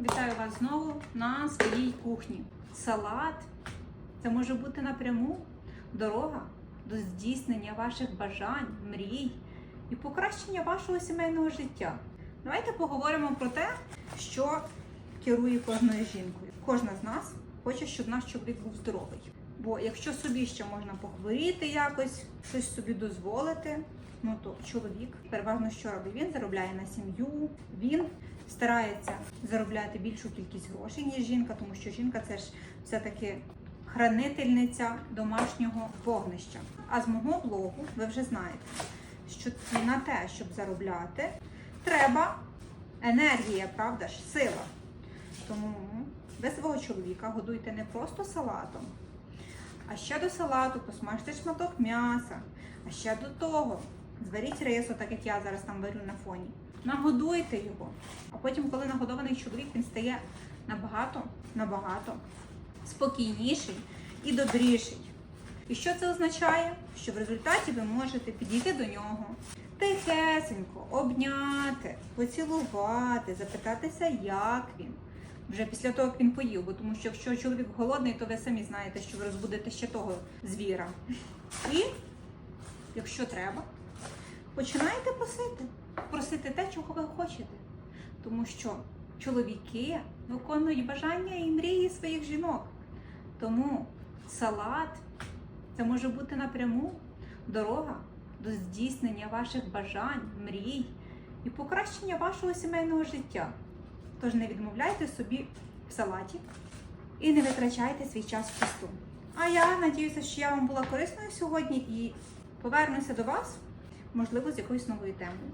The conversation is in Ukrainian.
Вітаю вас знову на своїй кухні. Салат це може бути напряму дорога до здійснення ваших бажань, мрій і покращення вашого сімейного життя. Давайте поговоримо про те, що керує кожною жінкою. Кожна з нас хоче, щоб наш чоловік був здоровий. Бо якщо собі ще можна похворіти якось, щось собі дозволити, ну то чоловік переважно що робить? Він заробляє на сім'ю, він старається заробляти більшу кількість грошей, ніж жінка, тому що жінка це ж все-таки хранительниця домашнього вогнища. А з мого блогу ви вже знаєте, що на те, щоб заробляти, треба енергія, правда ж, сила. Тому ви свого чоловіка годуйте не просто салатом, а ще до салату посмажте шматок м'яса, а ще до того зваріть рису, так як я зараз там варю на фоні. Нагодуйте його. А потім, коли нагодований чоловік, він стає набагато, набагато спокійніший і добріший. І що це означає? Що в результаті ви можете підійти до нього, тихесенько, обняти, поцілувати, запитатися, як він. Вже після того, як він поїв, бо тому що якщо чоловік голодний, то ви самі знаєте, що ви розбудете ще того звіра. І, якщо треба, починаєте просити. Просити те, чого ви хочете. Тому що чоловіки виконують бажання і мрії своїх жінок. Тому салат це може бути напряму дорога до здійснення ваших бажань, мрій і покращення вашого сімейного життя. Тож не відмовляйте собі в салаті і не витрачайте свій час в пусту. А я надіюся, що я вам була корисною сьогодні і повернуся до вас, можливо, з якоюсь новою темою.